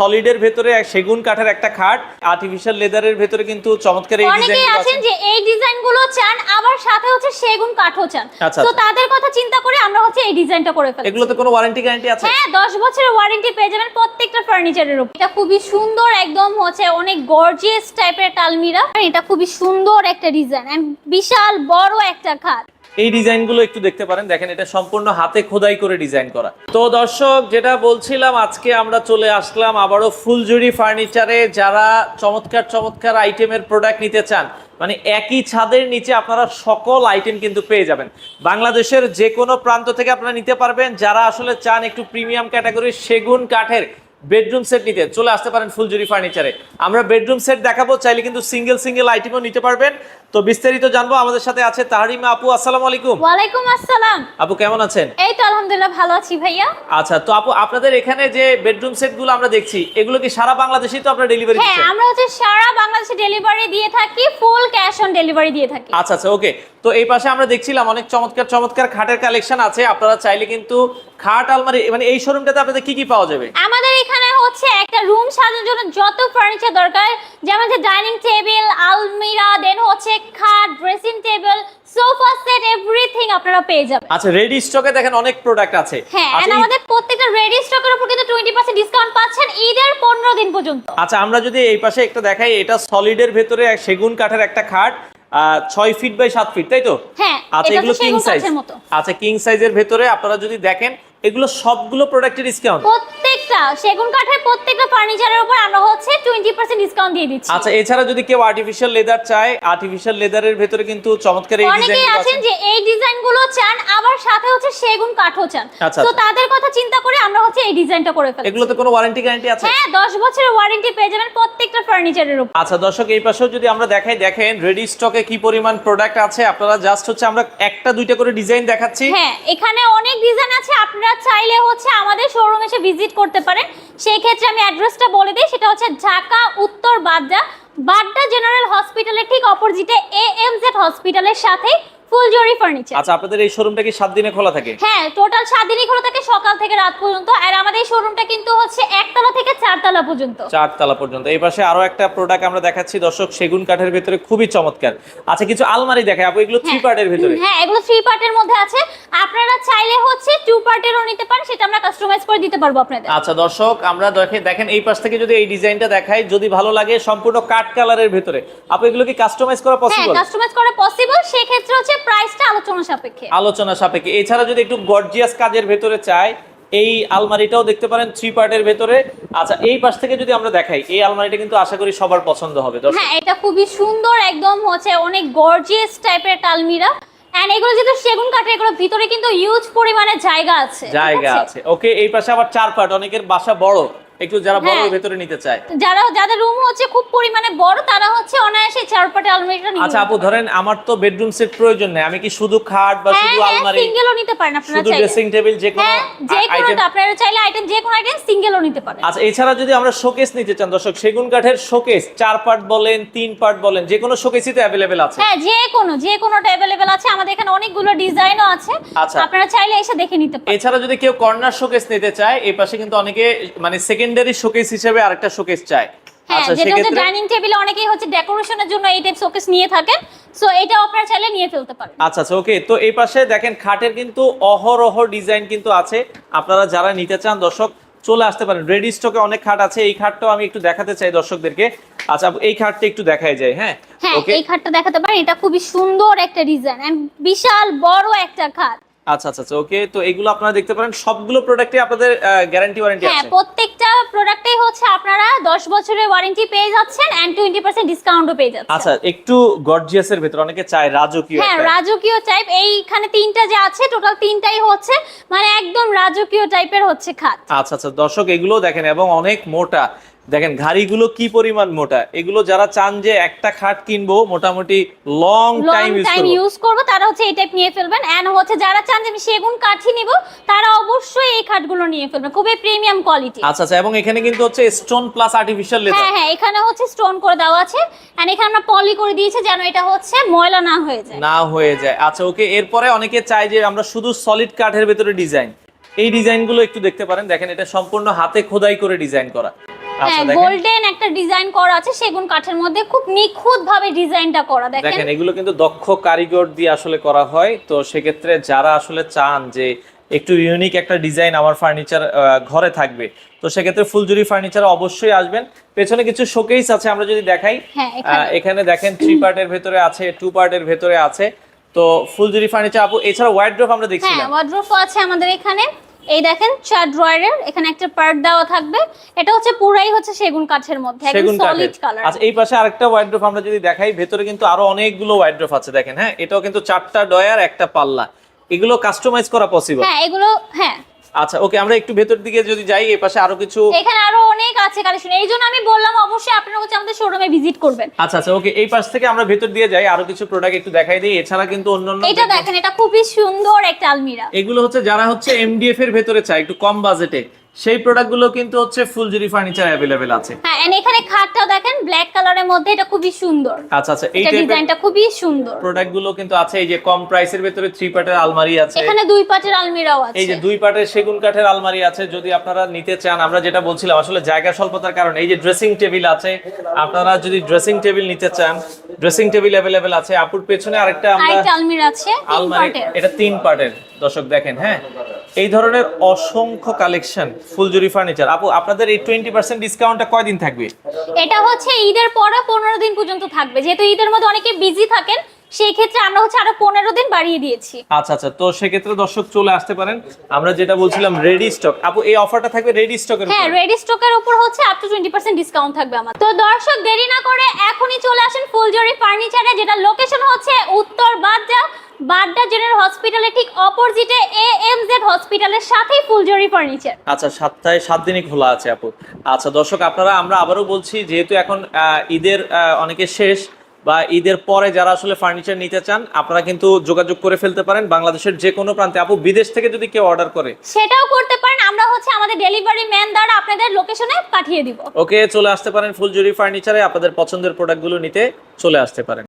সলিডের ভেতরে সেগুন কাঠের একটা খাট আর্টিফিশিয়াল লেদারের ভেতরে কিন্তু চমৎকার এই ডিজাইন আছেন যে এই ডিজাইনগুলো চান আবার সাথে হচ্ছে সেগুন কাঠও চান। আচ্ছা, তো আচ্ছা। তাদের কথা চিন্তা করে আমরা হচ্ছে এই ডিজাইনটা করে ফেলি এগুলোতে কোনো ওয়ারেন্টি গ্যারান্টি আছে? হ্যাঁ দশ বছরের ওয়ারেন্টি পেয়ে যাবেন প্রত্যেকটা ফার্নিচারের উপর এটা খুবই সুন্দর একদম হচ্ছে অনেক গর্জিয়াস টাইপের একটা আলমিরা এটা খুবই সুন্দর একটা ডিজাইন এন্ড বিশাল বড় একটা খাট। এই ডিজাইনগুলো একটু দেখতে পারেন। দেখেন, এটা সম্পূর্ণ হাতে খোদাই করে ডিজাইন করা। তো দর্শক, যেটা বলছিলাম, আজকে আমরা চলে আসলাম আবারও ফুলজুরি ফার্নিচারে। যারা চমৎকার চমৎকার আইটেমের প্রোডাক্ট নিতে চান মানে একই ছাদের নিচে আপনারা সকল আইটেম কিন্তু পেয়ে যাবেন। বাংলাদেশের যে কোনো প্রান্ত থেকে আপনারা নিতে পারবেন। যারা আসলে চান একটু প্রিমিয়াম ক্যাটাগরির সেগুন কাঠের বেডরুম সেট নিতে, চলে আসতে পারেন ফুলজুরি ফার্নিচারে। আমরা বেডরুম সেট দেখাবো, চাইলে কিন্তু সিঙ্গেল সিঙ্গেল আইটেমও নিতে পারবেন। তো বিস্তারিত জানব আমাদের সাথে আছে তাহারিমা আপু আসসালামু আলাইকুম। ওয়ালাইকুম আসসালাম। আপু কেমন আছেন? এই তো আলহামদুলিল্লাহ ভালো আছি ভাইয়া। আচ্ছা তো আপু আপনাদের এখানে যে বেডরুম সেটগুলো আমরা দেখছি এগুলো কি সারা বাংলাদেশেই তো আপনারা ডেলিভারি দিচ্ছেন? হ্যাঁ আমরা হচ্ছে সারা বাংলাদেশে ডেলিভারি দিয়ে থাকি ফুল ক্যাশ অন ডেলিভারি দিয়ে থাকি। আচ্ছা আচ্ছা ওকে তো এই পাশে আমরা দেখছিলাম অনেক চমৎকার চমৎকার খাটের কালেকশন আছে। আপনারা চাইলে কিন্তু খাট আলমারি মানে এই শোরুমটাতে আপনাদের কি কি পাওয়া যাবে? আমাদের এখানে হচ্ছে একটা রুম সাজানোর জন্য যত ফার্নিচার দরকার যেমন যে ডাইনিং টেবিল আলমিরা দেন হচ্ছে খাট dressing table sofa set everything আপনারা পেয়ে যাবেন। আচ্ছা রেডি স্টকে দেখেন অনেক প্রোডাক্ট আছে। হ্যাঁ আচ্ছা, এই- আমাদের প্রত্যেকটা রেডি স্টকের উপর কিন্তু টোয়েন্টি পার্সেন্ট ডিসকাউন্ট পাচ্ছেন ঈদের পনেরো দিন পর্যন্ত। আচ্ছা আমরা যদি এই পাশে একটা দেখাই এটা সলিডের ভেতরে এক সেগুন কাঠের একটা খাট ছয় ফিট বাই সাত ফিট তাই তো? হ্যাঁ আচ্ছা এগুলো কিং সাইজ আচ্ছা কিং সাইজের ভেতরে আপনারা যদি দেখেন এগুলো সবগুলো প্রোডাক্টের ডিসকাউন্ট প্রত্যেকটা সেগুন কাঠের প্রত্যেকটা ফার্নিচারের উপর আমরা হচ্ছে টোয়েন্টি পার্সেন্ট ডিসকাউন্ট দিয়ে দিচ্ছি। আচ্ছা এছাড়া যদি কেউ আর্টিফিশিয়াল লেদার চায় আর্টিফিশিয়াল লেদারের ভেতরে কিন্তু চমৎকার এই অনেকেই আছেন যে এই ডিজাইনগুলো চান আবার সাথে হচ্ছে সেগুন কাঠও চান। আচ্ছা, তো আচ্ছা। তাদের কথা চিন্তা করে আমরা হচ্ছে এই ডিজাইনটা করে ফেলি এগুলোতে কোনো ওয়ারেন্টি গ্যারান্টি আছে? হ্যাঁ দশ বছরের ওয়ারেন্টি পেয়ে যাবেন প্রত্যেকটা ফার্নিচারের উপর। আচ্ছা দর্শক এই পাশেও যদি আমরা দেখাই দেখেন রেডি স্টকে কি পরিমাণ প্রোডাক্ট আছে। আপনারা জাস্ট হচ্ছে আমরা একটা দুইটা করে ডিজাইন দেখাচ্ছি। হ্যাঁ এখানে অনেক ডিজাইন আছে। আপনারা চাইলে হচ্ছে আমাদের শোরুম এসে ভিজিট করতে পারেন সেই ক্ষেত্রে আমি অ্যাড্রেসটা বলে দিই, সেটা হচ্ছে ঢাকা, উত্তর বাড্ডা। বাড্ডা জেনারেল হসপিটালের ঠিক অপোজিটে এ এম জেড হসপিটালের সাথে ফুলজরি ফার্নিচার আচ্ছা আপনাদের এই শোরুমটা কি সাত দিনে খোলা থাকে? হ্যাঁ টোটাল সাত দিনই খোলা থাকে সকাল থেকে রাত পর্যন্ত। আর আমাদের এই শোরুমটা কিন্তু হচ্ছে একতলা থেকে চারতলা পর্যন্ত। চারতলা পর্যন্ত। এই পাশে আরও একটা প্রোডাক্ট আমরা দেখাচ্ছি দর্শক সেগুন কাঠের ভেতরে খুবই চমৎকার। আচ্ছা কিছু আলমারি দেখাই আপু এগুলো থ্রি। পার্টের ভেতরে। হ্যাঁ এগুলো থ্রি পার্টের মধ্যে আছে। আপনারা চাইলে হচ্ছে টু পার্টেরও নিতে পারেন সেটা আমরা কাস্টমাইজ করে দিতে পারব আপনাদের। আচ্ছা দর্শক আমরা দেখে দেখেন এই পাশ থেকে যদি এই ডিজাইনটা দেখাই যদি ভালো লাগে সম্পূর্ণ কাঠ কালারের ভেতরে। আপু এগুলো কি কাস্টমাইজ করা পসিবল হ্যাঁ কাস্টমাইজ করা পসিবল সেই ক্ষেত্রে হচ্ছে প্রাইসটা আলোচনা সাপেক্ষে। আলোচনা সাপেক্ষে। এছাড়া যদি একটু গর্জিয়াস কাজের ভেতরে চাই এই আলমারিটাও দেখতে পারেন থ্রি পার্টের ভেতরে। আচ্ছা এই পাশ থেকে যদি আমরা দেখাই এই আলমারিটা কিন্তু আশা করি সবার পছন্দ হবে হ্যাঁ এটা খুবই সুন্দর একদম হচ্ছে অনেক গর্জিয়াস টাইপের একটা আলমিরা এন্ড এগুলো যেহেতু সেগুন কাঠের এগুলো ভিতরে কিন্তু ইউজ পরিমাণে জায়গা আছে জায়গা আছে? ওকে এই পাশে আবার চার পার্ট অনেকের বাসা বড়। একটু যারা বড় হ্যাঁ। ভেতরে নিতে চায়। যারা যাদের রুম হচ্ছে খুব পরিমাণে বড় তারা হচ্ছে অনায়াসে চার পাটে আলমারিটা নিয়ে আচ্ছা আপু ধরেন আমার তো বেডরুম সেট প্রয়োজন নেই। আমি কি শুধু খাট বা হ্যাঁ শুধু হ্যাঁ আলমারি? সিঙ্গেলও নিতে পারেন আপনারা শুধু চাইলে। ড্রেসিং টেবিল যে কোনো যে কোনোটা আপনারা চাইলে আইটেম যে কোনো আইটেম সিঙ্গেলও নিতে পারেন। আচ্ছা এছাড়া যদি আমরা শোকেস নিতে চান দর্শক সেগুন কাঠের শোকেস চার পার্ট বলেন তিন পার্ট বলেন যে কোনো শোকেসই তো অ্যাভেলেবেল আছে। হ্যাঁ যে কোনো যে কোনোটা অ্যাভেলেবেল আছে আমাদের এখানে অনেকগুলো ডিজাইনও আছে। আচ্ছা। আপনারা চাইলে এসে দেখে নিতে পারেন। এছাড়া যদি কেউ কর্নার শোকেস নিতে চায় এই পাশে কিন্তু অনেকে মানে সেকেন্ডারি শোকেস হিসেবে আরেকটা শোকেস চায় হ্যাঁ আচ্ছা সেক্ষেত্রে ডাইনিং টেবিলে অনেকেই হচ্ছে ডেকোরেশনের জন্য এই টাইপ শোকেস নিয়ে থাকেন। সো এটাও আপনারা চাইলে নিয়ে ফেলতে পারেন। আচ্ছা আচ্ছা ওকে তো এই পাশে দেখেন খাটের কিন্তু অহরহ ডিজাইন কিন্তু আছে। আপনারা যারা নিতে চান দর্শক চলে আসতে পারেন। রেডি স্টকে অনেক খাট আছে। এই খাটটাও আমি একটু দেখাতে চাই দর্শকদেরকে। আচ্ছা এই খাটটা একটু দেখাই যায় হ্যাঁ? হ্যাঁ ওকে এই খাটটা দেখাতে পারেন। এটা খুবই সুন্দর একটা ডিজাইন এন্ড বিশাল বড় একটা খাট। আচ্ছা আচ্ছা আচ্ছা ওকে তো এগুলো আপনারা দেখতে পারেন সবগুলো প্রোডাক্টে আপনাদের গ্যারান্টি ওয়ারেন্টি হ্যাঁ প্রত্যেকটা প্রোডাক্টেই হচ্ছে আপনারা 10 বছরের ওয়ারেন্টি পেয়ে যাচ্ছেন এন্ড 20% ডিসকাউন্টও পেয়ে যাচ্ছেন। আচ্ছা একটু গর্জিয়াসের ভেতর অনেকে চায় রাজকীয় হ্যাঁ রাজকীয় টাইপ এইখানে তিনটা যে আছে টোটাল তিনটাই হচ্ছে মানে একদম রাজকীয় টাইপের হচ্ছে খাট। আচ্ছা আচ্ছা দর্শক এগুলো দেখেন এবং অনেক মোটা। দেখেন ঘাড়িগুলো কি পরিমাণ মোটা? এগুলো যারা চান যে একটা খাট কিনবো মোটামুটি লং টাইম ইউজ করব। তারা হচ্ছে এই টাইপ নিয়ে ফেলবেন। এন্ড হচ্ছে যারা চান যে আমি সেগুন কাঠি নিব তারা অবশ্যই এই খাটগুলো নিয়ে ফেলবেন। খুবই প্রিমিয়াম কোয়ালিটি আচ্ছা আচ্ছা এবং এখানে কিন্তু হচ্ছে স্টোন প্লাস আর্টিফিশিয়াল লেদার হ্যাঁ হ্যাঁ এখানে হচ্ছে স্টোন করে দেওয়া আছে। এন্ড এখানে আমরা পলি করে দিয়েছি যেন এটা হচ্ছে ময়লা না হয়ে যায়। না হয়ে যায়। আচ্ছা ওকে এরপরে অনেকে চায় যে আমরা শুধু সলিড কাঠের ভেতরে ডিজাইন এই ডিজাইনগুলো একটু দেখতে পারেন। দেখেন এটা সম্পূর্ণ হাতে খোদাই করে ডিজাইন করা। হ্যাঁ গোল্ডেন একটা ডিজাইন করা আছে সেগুন কাঠের মধ্যে খুব নিখুঁত ভাবে ডিজাইনটা করা। দেখেন। দেখেন এগুলো কিন্তু দক্ষ কারিগর দিয়ে আসলে করা হয়। তো সেক্ষেত্রে যারা আসলে চান যে একটু ইউনিক একটা ডিজাইন আমার ফার্নিচার ঘরে থাকবে তো সেক্ষেত্রে ফুলজুরি ফার্নিচার অবশ্যই আসবেন। পেছনে কিছু শোকেস আছে আমরা যদি দেখাই। হ্যাঁ এখানে। দেখেন থ্রি পার্টের ভেতরে আছে টু পার্টের ভেতরে আছে। তো ফুলজুরি ফার্নিচার আপু এছাড়া ওয়াইড ড্রপ আমরা হ্যাঁ দেখছিলাম। ওয়ার্ড্রোফ আছে আমাদের এখানে। এই দেখেন চার ড্রয়ারের এখানে একটা পার্ট দেওয়া থাকবে। এটা হচ্ছে পুরাই হচ্ছে সেগুন কাঠের মধ্যে একদম সলিড কালার আচ্ছা এই পাশে আরেকটা ওয়াইড ড্রপ আমরা যদি দেখাই ভেতরে কিন্তু আরও অনেকগুলো ওয়াইড ড্রপ আছে দেখেন হ্যাঁ? এটাও কিন্তু চারটা ড্রয়ার একটা পাল্লা। এগুলো কাস্টমাইজ করা পসিবল হ্যাঁ এগুলো হ্যাঁ আচ্ছা ওকে আমরা একটু ভেতর দিকে যদি যাই এই পাশে আরও কিছু এখানে আরও অনেক আছে কালেকশন এই জন্য আমি বললাম অবশ্যই আপনারা হচ্ছে আমাদের শোরুমে ভিজিট করবেন। আচ্ছা আচ্ছা ওকে এই পাশ থেকে আমরা ভেতর দিয়ে যাই আরও কিছু প্রোডাক্ট একটু দেখাই দিই এছাড়া কিন্তু অন্যান্য এটা দেখেন এটা খুবই সুন্দর একটা আলমিরা। এগুলো হচ্ছে যারা হচ্ছে এমডিএফ এর ভেতরে চায় একটু কম বাজেটে সেই প্রোডাক্টগুলো কিন্তু হচ্ছে ফুলজুরি ফার্নিচার অ্যাভেলেবেল আছে। হ্যাঁ and এখানে খাটটা দেখেন ব্ল্যাক কালারের মধ্যে এটা খুবই সুন্দর। আচ্ছা আচ্ছা এই ডিজাইনটা খুবই সুন্দর। প্রোডাক্টগুলো কিন্তু আছে এই যে কম প্রাইসের ভিতরে থ্রি পার্টের আলমারি আছে। এখানে দুই পার্টের আলমিরাও আছে এই যে দুই পাটের সেগুন কাঠের আলমারি আছে যদি আপনারা নিতে চান আমরা যেটা বলছিলাম আসলে জায়গা স্বল্পতার কারণে এই যে ড্রেসিং টেবিল আছে আপনারা যদি ড্রেসিং টেবিল নিতে চান ড্রেসিং টেবিল অ্যাভেলেবেল আছে আপুর পেছনে আরেকটা আমরা আলমিরা আছে আলমারি এটা তিন পার্টের দর্শক দেখেন হ্যাঁ? এই ধরনের অসংখ্য কালেকশন ফুলজুরি ফার্নিচার আপু আপনাদের এই টোয়েন্টি পার্সেন্ট ডিসকাউন্টটা কয়দিন থাকবে? এটা হচ্ছে ঈদের পরে পনেরো দিন পর্যন্ত থাকবে। যেহেতু ঈদের মধ্যে অনেকে বিজি থাকেন সেই ক্ষেত্রে আমরা হচ্ছে আরও পনেরো দিন বাড়িয়ে দিয়েছি। আচ্ছা আচ্ছা। তো সেক্ষেত্রে দর্শক চলে আসতে পারেন। আমরা যেটা বলছিলাম রেডি স্টক আপু এই অফারটা থাকবে রেডি স্টকের হ্যাঁ রেডি স্টকের উপর হচ্ছে up to twenty percent discount থাকবে আমার। তো দর্শক দেরি না করে এখনই চলে আসেন ফুলজরি ফার্নিচারে যেটা লোকেশন হচ্ছে উত্তর বাড্ডা বাড্ডা জেনারেল হসপিটালের ঠিক অপোজিটে এ এম জেড হসপিটালের সাথেই ফুলজরি ফার্নিচার। আচ্ছা সাতটায় সাত দিনই খোলা আছে আপু। আচ্ছা দর্শক আপনারা আমরা আবারও বলছি যেহেতু এখন ঈদের অনেকে শেষ বা ঈদের পরে যারা আসলে ফার্নিচার নিতে চান আপনারা কিন্তু যোগাযোগ করে ফেলতে পারেন বাংলাদেশের যে কোনো প্রান্তে। আপু বিদেশ থেকে যদি কেউ অর্ডার করে? সেটাও করতে পারেন আমরা হচ্ছে আমাদের ডেলিভারি ম্যান দ্বারা আপনাদের লোকেশনে পাঠিয়ে দিব। ওকে চলে আসতে পারেন ফুলজুরি ফার্নিচারে আপনাদের পছন্দের প্রোডাক্টগুলো নিতে চলে আসতে পারেন।